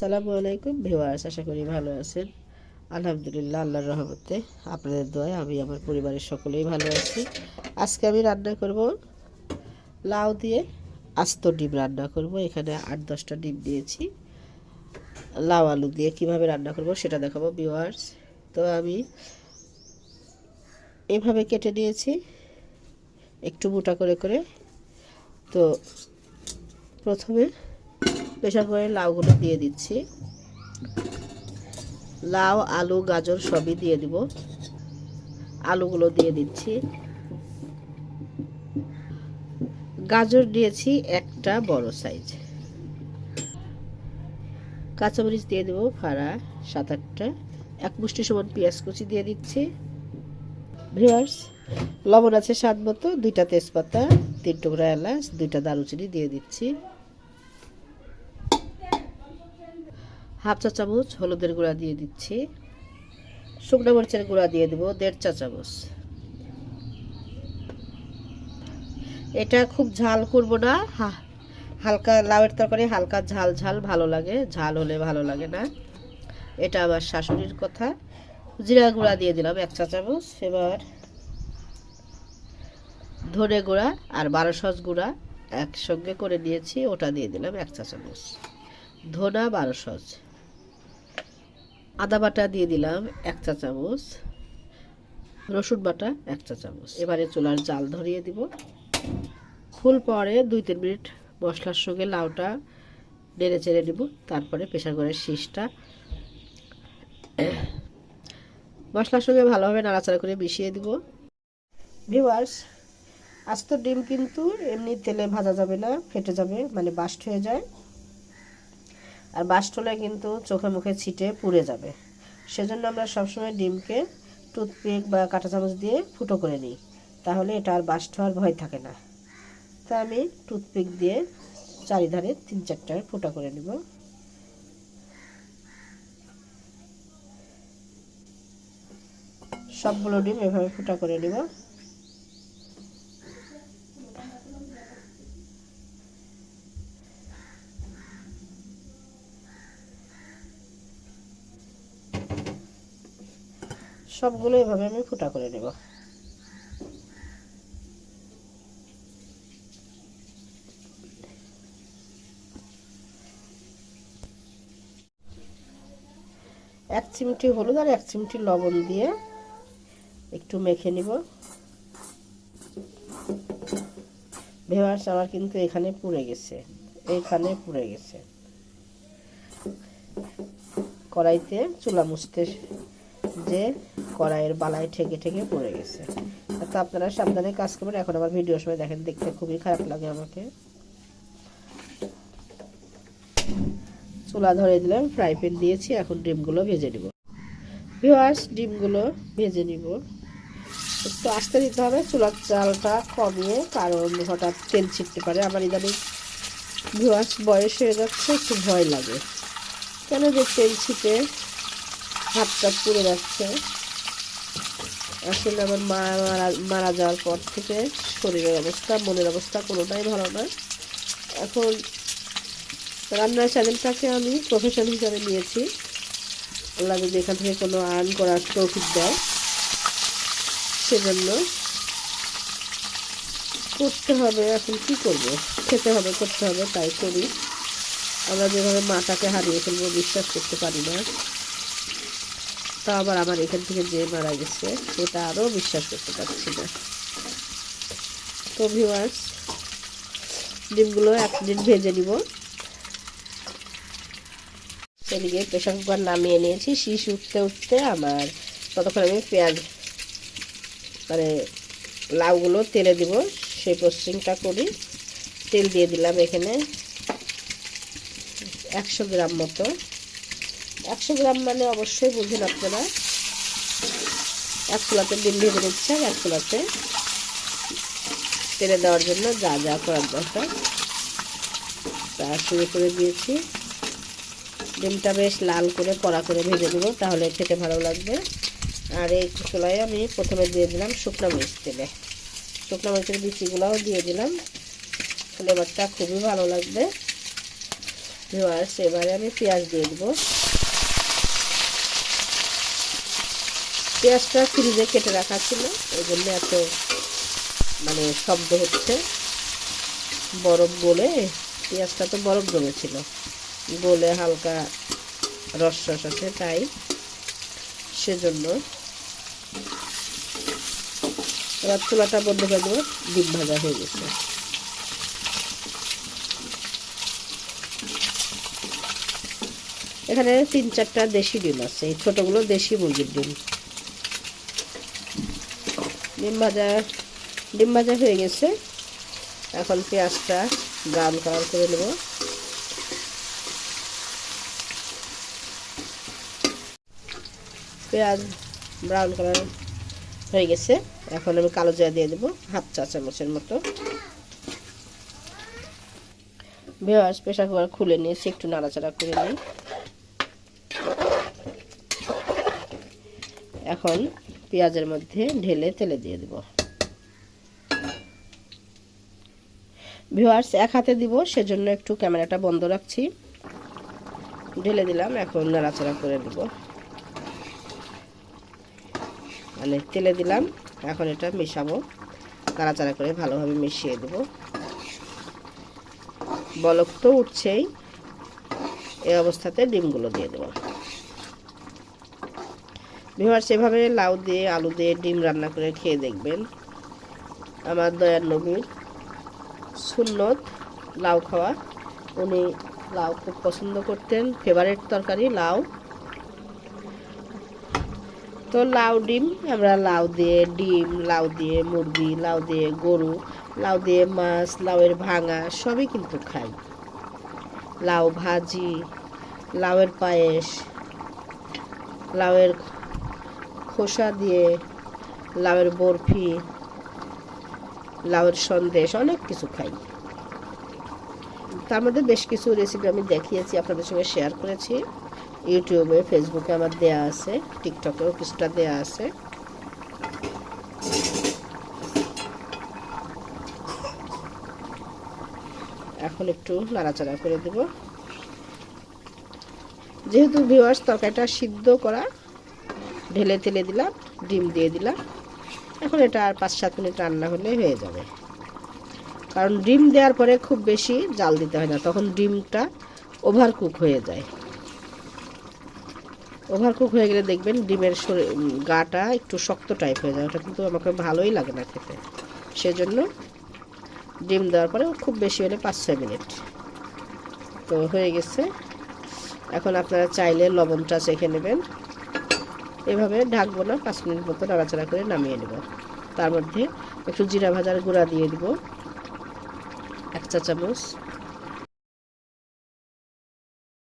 সালামু আলাইকুম ভিওয়ার্স আশা করি ভালো আছেন। আলহামদুলিল্লাহ, আল্লাহর রহমতে আপনাদের দোয়ায় আমি, আমার পরিবারের সকলেই ভালো আছি। আজকে আমি রান্না করব লাউ দিয়ে আস্ত ডিম রান্না করব। এখানে আট দশটা ডিম দিয়েছি লাউ আলু দিয়ে কীভাবে রান্না করব সেটা দেখাবো ভিওয়ার্স তো আমি এভাবে কেটে নিয়েছি, একটু মোটা করে করে। তো প্রথমে প্রেশার করে লাউগুলো দিয়ে দিচ্ছি। লাউ, আলু, গাজর সবই দিয়ে দিব। আলুগুলো দিয়ে দিচ্ছি। গাজর দিয়েছি একটা বড় সাইজ। কাঁচামরিচ দিয়ে দেবো ফাড়া সাত আটটা। এক মুষ্টি সমান পেঁয়াজ কুচি দিয়ে দিচ্ছি। ভিউয়ার্স, লবণ আছে স্বাদ মতো। দুইটা তেজপাতা, তিন টুকরা এলাচ, দুইটা দারুচিনি দিয়ে দিচ্ছি। হাফ চা চামচ হলুদের গুঁড়া দিয়ে দিচ্ছি। শুকনো মরিচের গুঁড়া দিয়ে দেবো দেড় চা চামচ। এটা খুব ঝাল করব না হালকা লাউয়ের তরকারি হালকা ঝাল ঝাল ভালো লাগে, ঝাল হলে ভালো লাগে না। এটা আমার শাশুড়ির কথা। জিরা গুঁড়া দিয়ে দিলাম এক চা চামচ, এবার ধনে গুঁড়া আর বারো সস গুঁড়া একসঙ্গে করে নিয়েছি ওটা দিয়ে দিলাম এক চা চামচ। ধনা বারো সস। আদা বাটা দিয়ে দিলাম এক চা চামচ, রসুন বাটা এক চা চামচ। এবারে চুলার জাল ধরিয়ে দিব। ফুল পরে দুই তিন মিনিট মশলার সঙ্গে লাউটা নেড়ে চেড়ে নেব, তারপরে প্রেশার করে শীষটা। মশলার সঙ্গে ভালোভাবে নাড়াচাড়া করে মিশিয়ে দিব। ভিউয়ার্স আস্ত ডিম কিন্তু এমনি তেলে ভাজা যাবে না, ফেটে যাবে মানে বাস্ট হয়ে যায়। আর বাস্ট হলে কিন্তু চোখে মুখে ছিটে পুড়ে যাবে। সেজন্য আমরা সবসময় ডিমকে টুথপিক বা কাঁটা চামচ দিয়ে ফুটো করে নিই। তাহলে এটা আর বাস্ট হওয়ার ভয় থাকে না। তা আমি টুথপিক দিয়ে চারিধারে তিন চারটার ফুটা করে নেব। সবগুলো ডিম এভাবে ফুটা করে নেব। সবগুলো এভাবে আমি ফুটা করে নেব। এক চিমটি হলুদ আর এক চিমটি লবণ দিয়ে একটু মেখে নিব। ভেবার্স আমার কিন্তু এখানে পুড়ে গেছে এইখানে পুড়ে গেছে। কড়াইতে চুলা মুছতে যে কড়াইয়ের বালায় ঠেকে ঠেকে পড়ে গেছে। তো আপনারা সাবধানে কাজ করবেন। এখন আমার ভিডিওর সময় দেখেন, দেখতে খুবই খারাপ লাগে আমাকে। চুলা ধরে দিলাম ফ্রাই প্যান দিয়েছি, এখন ডিমগুলো ভেজে নিব। ভিওয়ার্স ডিমগুলো ভেজে নিব। একটু আস্তে দিতে হবে, চুলার চালটা কমিয়ে, কারণ হঠাৎ তেল ছিটতে পারে। আমার ইদানিং ভিওয়ার্স বয়স হয়ে যাচ্ছে, একটু ভয় লাগে। কেন যে তেল ছিটে? হাতটা পুড়ে যাচ্ছে। আসলে আমার মা মারা মারা যাওয়ার পর থেকে শরীরের অবস্থা, মনের অবস্থা কোনোটাই ভালো না। এখন রান্নার চ্যানেলটাকে আমি প্রফেশন হিসাবে নিয়েছি। আল্লাহ যদি এখান থেকে কোনো আর্ন করার তৌফিক দেয়, সেজন্য করতে হবে, এখন কি করব? খেতে হবে, করতে হবে, তাই করি। আমরা যেভাবে মাটাকে হারিয়ে ফেলব, বিশ্বাস করতে পারি না। তা আবার আমার এখান থেকে যে মারা গেছে, সেটা আরও বিশ্বাস করতে পারছি না। তো ভিউয়ার্স ডিমগুলো এক মিনিট ভেজে নিব। সেদিকে প্রেশার কুকার নামিয়ে নিয়েছি। শীষ উঠতে উঠতে আমার ততক্ষণ আমি পেঁয়াজ মানে লাউগুলো তেলে দিব। সেই প্রসেসিংটা করি। তেল দিয়ে দিলাম এখানে একশো গ্রাম মতো। একশো গ্রাম মানে অবশ্যই বুঝুন আপনারা। এক চুলাতে ডিম ভেজে নিচ্ছে আর এক চুলাতে তেলে দেওয়ার জন্য যা যা করার দরকার। তা শুরু করে দিয়েছি। ডিমটা বেশ লাল করে কড়া করে ভেজে দেবো তাহলে খেতে ভালো লাগবে। আর এই চুলায় আমি প্রথমে দিয়ে দিলাম শুকনো মরিচ তেলে। শুকনো মরিচের বিচিগুলোও দিয়ে দিলাম। ফ্লেভারটা খুবই ভালো লাগবে। ভিওয়ার্স এবারে আমি পেঁয়াজ দিয়ে দেবো। পেঁয়াজটা ফ্রিজে কেটে রাখা ছিল। ওই জন্য এত মানে শব্দ হচ্ছে। বরফ গলে পেঁয়াজটা তো বরফ জমেছিল। গলে হালকা রস রস আছে তাই সেজন্য এবার চুলাটা বন্ধ করে দেবো, ডিম ভাজা হয়ে গেছে। এখানে তিন চারটা দেশি ডিম আছে, এই ছোটোগুলো দেশি মুরগির ডিম। ডিম ভাজা ডিম ভাজা হয়ে গেছে। এখন পেঁয়াজটা ব্রাউন কালার করে নেব। পেঁয়াজ ব্রাউন কালার হয়ে গেছে। এখন আমি কালো জিরা দিয়ে দেবো, হাফ চা চামচের মতো। বেওয়াজ প্রেশার কুকার খুলে নিয়েছি, একটু নাড়াচাড়া করে নিই। এখন পেঁয়াজের মধ্যে ঢেলে তেলে দিয়ে দেব। ভিওয়ার্স এক হাতে দিব, সেজন্য একটু ক্যামেরাটা বন্ধ রাখছি। ঢেলে দিলাম, এখন নাড়াচাড়া করে দেব মানে তেলে দিলাম, এখন এটা মেশাবো। নাড়াচাড়া করে ভালোভাবে মিশিয়ে দেব। বলক তো উঠছেই, এই অবস্থাতে ডিমগুলো দিয়ে দেবো। ভিওয়ার্স সেভাবে লাউ দিয়ে, আলু দিয়ে ডিম রান্না করে খেয়ে দেখবেন। আমার দয়ার নবীর সুন্নত, লাউ খাওয়া। উনি লাউ খুব পছন্দ করতেন ফেভারেট তরকারি লাউ। তো লাউ ডিম, আমরা লাউ দিয়ে ডিম, লাউ দিয়ে মুরগি, লাউ দিয়ে গরু, লাউ দিয়ে মাছ, লাউয়ের ভাঙা, সবই কিন্তু খাই। লাউ ভাজি, লাউয়ের পায়েস, লাউয়ের খোসা দিয়ে, লাউয়ের বরফি, লাউয়ের সন্দেশ, অনেক কিছু খাই। তার মধ্যে বেশ কিছু রেসিপি আমি দেখিয়েছি, আপনাদের সঙ্গে শেয়ার করেছি। ইউটিউবে ফেসবুকে আমার দেয়া আছে টিকটকেও কিছুটা দেয়া আছে। এখন একটু নাড়াচাড়া করে দেব। যেহেতু ভিওয়ার্স তরকারিটা সিদ্ধ করা ঢেলে তেলে দিলাম, ডিম দিয়ে দিলাম। এখন এটা আর পাঁচ সাত মিনিট রান্না হলে হয়ে যাবে। কারণ ডিম দেওয়ার পরে খুব বেশি জাল দিতে হয় না, তখন ডিমটা ওভার কুক হয়ে যায়। ওভার কুক হয়ে গেলে দেখবেন ডিমের গাটা একটু শক্ত টাইপ হয়ে যায়, ওটা কিন্তু আমাকে ভালোই লাগে না খেতে। সেজন্য ডিম দেওয়ার পরে খুব বেশি হলে পাঁচ ছয় মিনিট। তো হয়ে গেছে। এখন আপনারা চাইলে লবণটা চেখে নেবেন। এভাবে ঢাকবো না, পাঁচ মিনিট মতো নাড়াচাড়া করে নামিয়ে নেব। তার মধ্যে একটু জিরা ভাজার গুঁড়া দিয়ে দিব, এক চা চামচ